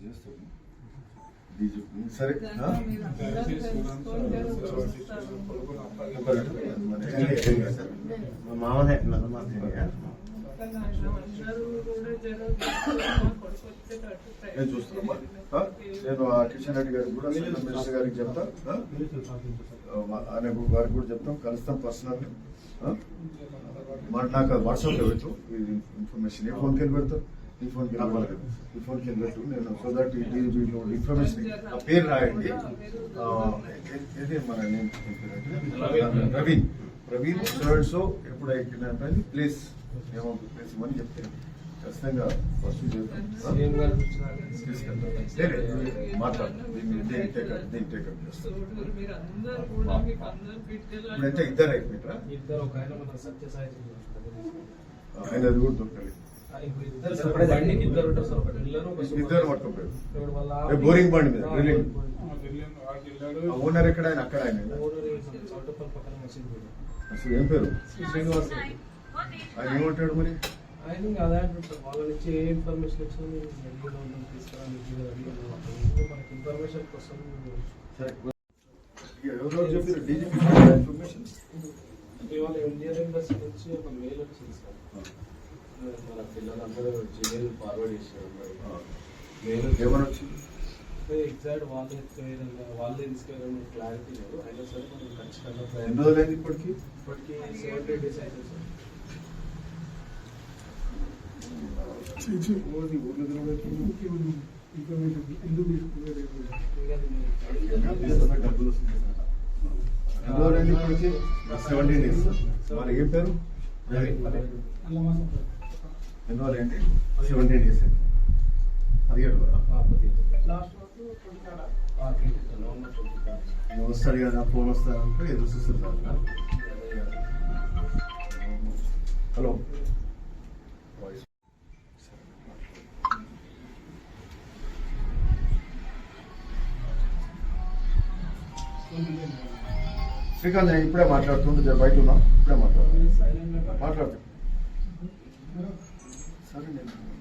చేస్తాను సరే నేను? నేను ఆ కిషన్ రెడ్డి గారికి కూడా మినిస్టర్ గారికి చెప్తా ఆ? ఆ, మా- ఆయన గు- వారికి కూడా చెప్తాం కలుస్తాం పర్సనల్ మరి నాకు వాట్సాప్లో పెట్టు ఈ ఇన్ఫర్మేషన్ ఏ ఫోన్కి వెళ్ళి పెడతావు ఈ వాళ్ళకి ఈ ఫోన్కి వెళ్ళి పెట్టు నేను సో దట్ దీనిలో ఇన్ఫర్మేషన్ ఆ పేరు రాయండి. ఏది మన నేను ప్రవీణ్ ప్రవీణ్ థర్డ్ షో ఎప్పుడు ఎక్కిన ప్లేస్ ఏమో ప్లేస్ ఇవ్వని చెప్తే ఖచ్చితంగా ఫస్ట్ చేద్దాం సీఎం గారు తీసుకెళ్తాం. లేదు, లేదు, మాట్లాడతాం దీన్ని దీన్ని టేకప్ దీన్ని టేకప్ చేస్తాం. ఇప్పుడైతే ఇద్దరు అయిపోయినరా? ఆయన అది కూడా దొరకలేదు. బోరింగ్ బండి మీద. ఓనర్ ఎక్కడ ఆయన? అక్కడ ఆయన. అసలు ఏం పేరు? శ్రీనివాస్. ఆయన ఏమంటాడు మరి? ఆయన ఇంకా అదే అంటుంటారు వాళ్ళ నుంచి ఏ ఇన్ఫర్మేషన్ వచ్చినా మనకి ఇన్ఫర్మేషన్ కోసం సరే ఎవరో చెప్పారు? డీజీపీ ఇన్ఫర్మేషన్ ఇవాళ ఇండియన్ ఎంబసీ నుంచి ఒక మెయిల్ వచ్చింది సార్. మన పిల్లలందరూ జీమెయిల్ ఫార్వర్డ్ చేశారు మెయిల్ ఏమని వచ్చింది? ఎగ్జాక్ట్ వాళ్ళే ఎత్తుకెళ్ళారు వాళ్ళే తీసుకెళ్ళారు క్లారిటీ లేదు. అయినా సరే మనం ఖచ్చితంగా ఎన్ని ఇప్పటికి? ఇప్పటికి సెవెంటీ డేస్ అయితే సార్. డబ్బులు సెవెంటీన్ డేస్. మరి ఏం పేరు? ఎన్ని రోజులైంది సెవెంటీన్ డేస్ అయింది పదిహేడు కదా నువ్వు వస్తాడు కదా ఫోన్ వస్తాడంటే ఎదురు చూస్తున్నారు హలో. శ్రీకాంత్ నేను ఇప్పుడే మాట్లాడుతుంటే బయట ఉన్నా ఇప్పుడే 不是那个。